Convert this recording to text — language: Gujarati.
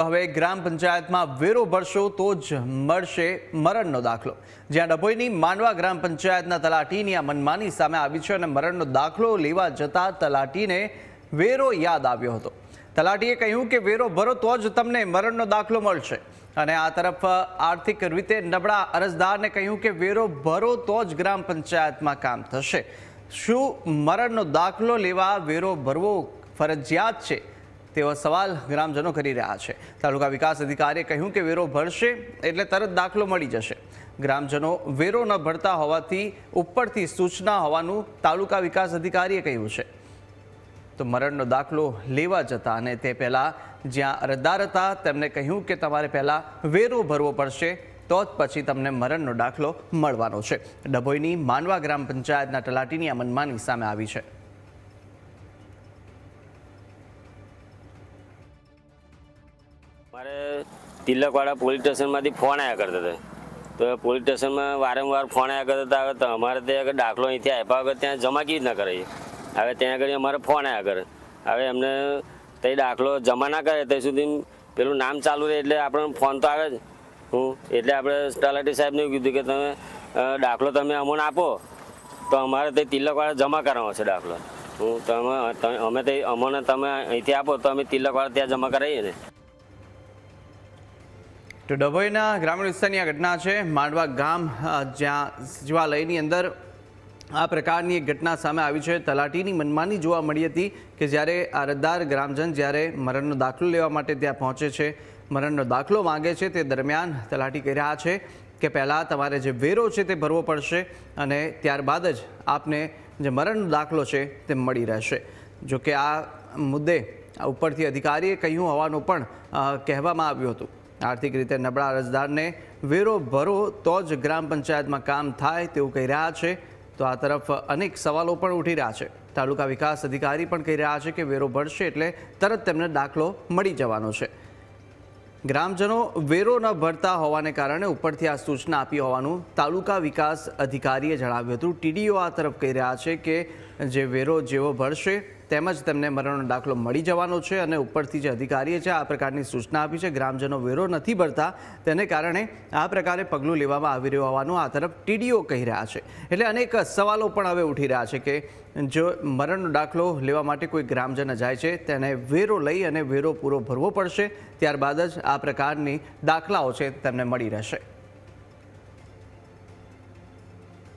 હવે ગ્રામ પંચાયતમાં વેરો ભરશો તો જ મળશે મરણનો દાખલો. જ્યાં ડભોઈની માનવા ગ્રામ પંચાયતના તલાટીની આ મનમાની સામે આવી છે અને મરણનો દાખલો લેવા જતા તલાટીને વેરો યાદ આવ્યો હતો. તલાટીએ કહ્યું કે વેરો ભરો તો જ તમને મરણનો દાખલો મળશે. અને આ તરફ આર્થિક રીતે નબળા અરજદારને કહ્યું કે વેરો ભરો તો જ ગ્રામ પંચાયતમાં કામ થશે. શું મરણનો દાખલો લેવા વેરો ભરવો ફરજિયાત છે? તેવો સવાલ ગ્રામજનો કરી રહ્યા છે. તાલુકા વિકાસ અધિકારીએ કહ્યું કે વેરો ભરશે એટલે તરત દાખલો મળી જશે. ગ્રામજનો વેરો ન ભરતા હોવાથી ઉપરથી સૂચના હોવાનું તાલુકા વિકાસ અધિકારીએ કહ્યું છે. તો મરણનો દાખલો લેવા જતા અને તે પહેલાં જ્યાં અરજદાર હતા, તેમણે કહ્યું કે તમારે પહેલાં વેરો ભરવો પડશે, તો જ પછી તમને મરણનો દાખલો મળવાનો છે. ડભોઈની માનવા ગ્રામ પંચાયતના તલાટીની આ મનમાની સામે આવી છે. મારે તિલકવાડા પોલીસ સ્ટેશનમાંથી ફોન આવ્યા કરતા હતા. તો પોલીસ સ્ટેશનમાં વારંવાર ફોન આવ્યા કરતા હતા. તો અમારે ત્યાં આગળ દાખલો અહીંથી આપ્યા વગર ત્યાં જમા કેવી રીતના કરાવીએ હવે ત્યાં આગળ અમારે ફોન આવ્યા કરે. હવે એમને તે દાખલો જમા ના કરે ત્યાં સુધી પેલું નામ ચાલુ રહે એટલે આપણને ફોન તો આવે જ. હું? એટલે આપણે તલાટી સાહેબને એવું કીધું કે તમે દાખલો તમે અમને આપો. તો અમારે તે તિલકવાળા જમા કરાવવો છે દાખલો. હું? તમે- અમે તે અમને તમે અહીંથી આપો તો અમે તિલકવાળા ત્યાં જમા કરાવીએ ને. તો ડભોઈના ગ્રામીણ વિસ્તારની આ ઘટના છે. માંડવા ગામ જ્યાં સચિવાલયની અંદર આ પ્રકારની એક ઘટના સામે આવી છે. તલાટીની મનમાની જોવા મળી હતી કે જ્યારે અરજદાર ગ્રામજન જ્યારે મરણનો દાખલો લેવા માટે ત્યાં પહોંચે છે, મરણનો દાખલો માંગે છે, તે દરમિયાન તલાટી કહી રહ્યા છે કે પહેલાં તમારે જે વેરો છે તે ભરવો પડશે અને ત્યારબાદ જ આપને જે મરણનો દાખલો છે તે મળી રહેશે. જો કે આ મુદ્દે આ ઉપરથી અધિકારીએ કહ્યું હોવાનું પણ કહેવામાં આવ્યું હતું. આર્થિક રીતે નબળા અરજદારને વેરો ભરો તો જ ગ્રામ પંચાયતમાં કામ થાય તેવું કહી રહ્યા છે. તો આ તરફ અનેક સવાલો પણ ઉઠી રહ્યા છે. તાલુકા વિકાસ અધિકારી પણ કહી રહ્યા છે કે વેરો ભરશે એટલે તરત તેમને દાખલો મળી જવાનો છે. ગ્રામજનો વેરો ન ભરતા હોવાને કારણે ઉપરથી આ સૂચના આપી હોવાનું તાલુકા વિકાસ અધિકારીએ જણાવ્યું હતું. ટીડીઓ આ તરફ કહી રહ્યા છે કે જે વેરો જેવો ભરશે તેમજ તેમને મરણનો દાખલો મળી જવાનો છે અને ઉપરથી જે અધિકારીએ છે આ પ્રકારની સૂચના આપી છે, ગ્રામજનો વેરો નથી ભરતા તેને કારણે આ પ્રકારે પગલું લેવામાં આવી રહ્યું હોવાનું આ તરફ ટીડીઓ કહી રહ્યા છે. એટલે અનેક સવાલો પણ હવે ઉઠી રહ્યા છે કે જો મરણનો દાખલો લેવા માટે કોઈ ગ્રામજન જાય છે, તેને વેરો લઈ અને વેરો પૂરો ભરવો પડશે. ત્યારબાદ જ આ પ્રકારની દાખલાઓ છે, તેમને મળી રહેશે.